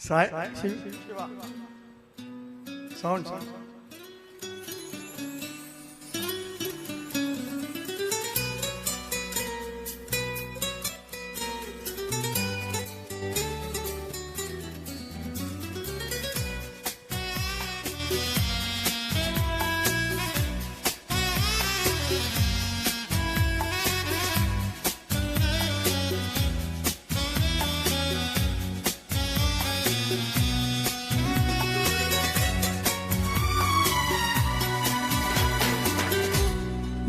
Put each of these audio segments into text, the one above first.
સાહેબ sound sound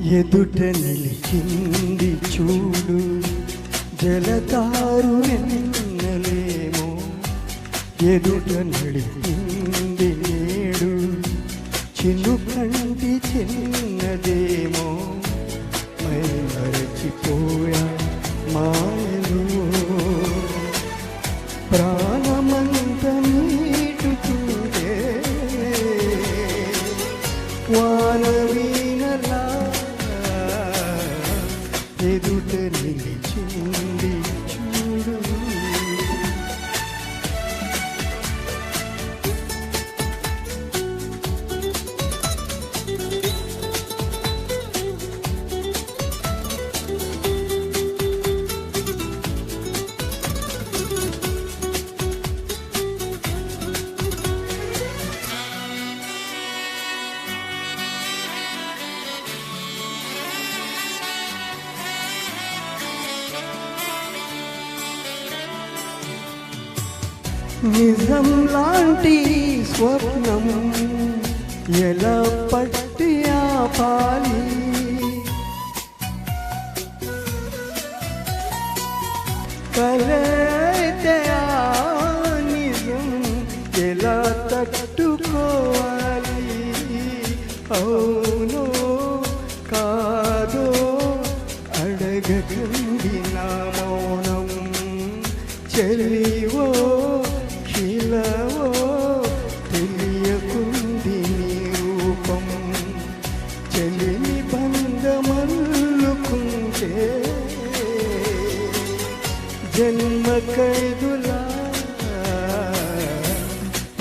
ఎదుట నిలిచింది చూడు జలతారు నిన్నలేమో. ఎదుట నిలిచింది నేడు చిన్ను కంటి చిన్నదేమో. మై మరచిపోయా ఎదుట నిలిచింది నిజం లాంటి స్వప్నం ఎలా పట్టి ఆపాలి? కలైతే నిజం ఎలా తట్టుకోవాలి? అవును కాదో అడగకండి నా మౌనం. చెల్లి జన్మ ఖైదులా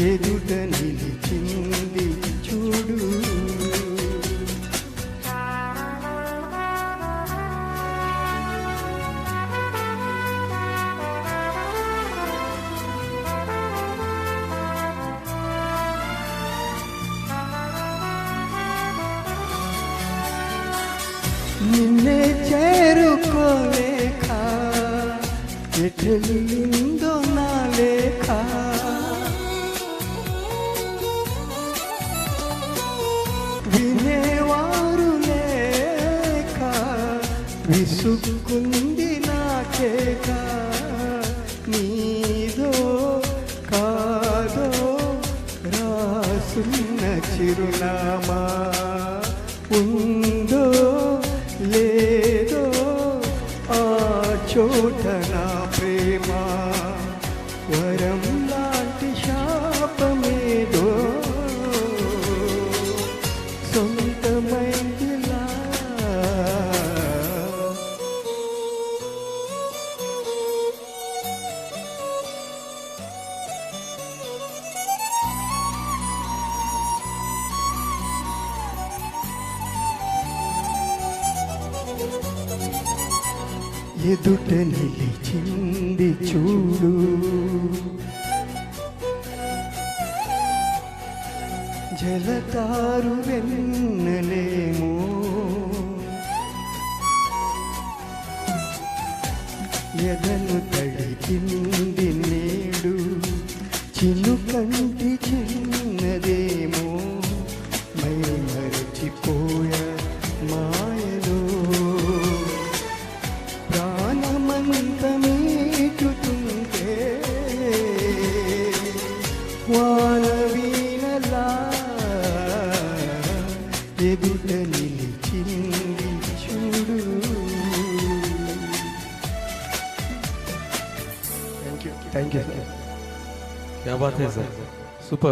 ఎదుట నిలిచింది చూడు. నిన్నే చేరుకోలే ఎటలిందో నా లేఖ. వినేవారు లేక విసుక్కుంది నాకేక నీదో కాదో రాసున్న చిరునామా. ఉందో లేదో చోట నా ప్రేమ. వరం లాంటి శాపమేదో. సొంతమై ఎదుట నిలిచింది చూడు. జలతారు వెన్నలేమో. ఎదను తడిపింది నేడు చిన్ను కంటి చిన్నదేమో. थँक्यू सर क्या बात आहे सर सुपर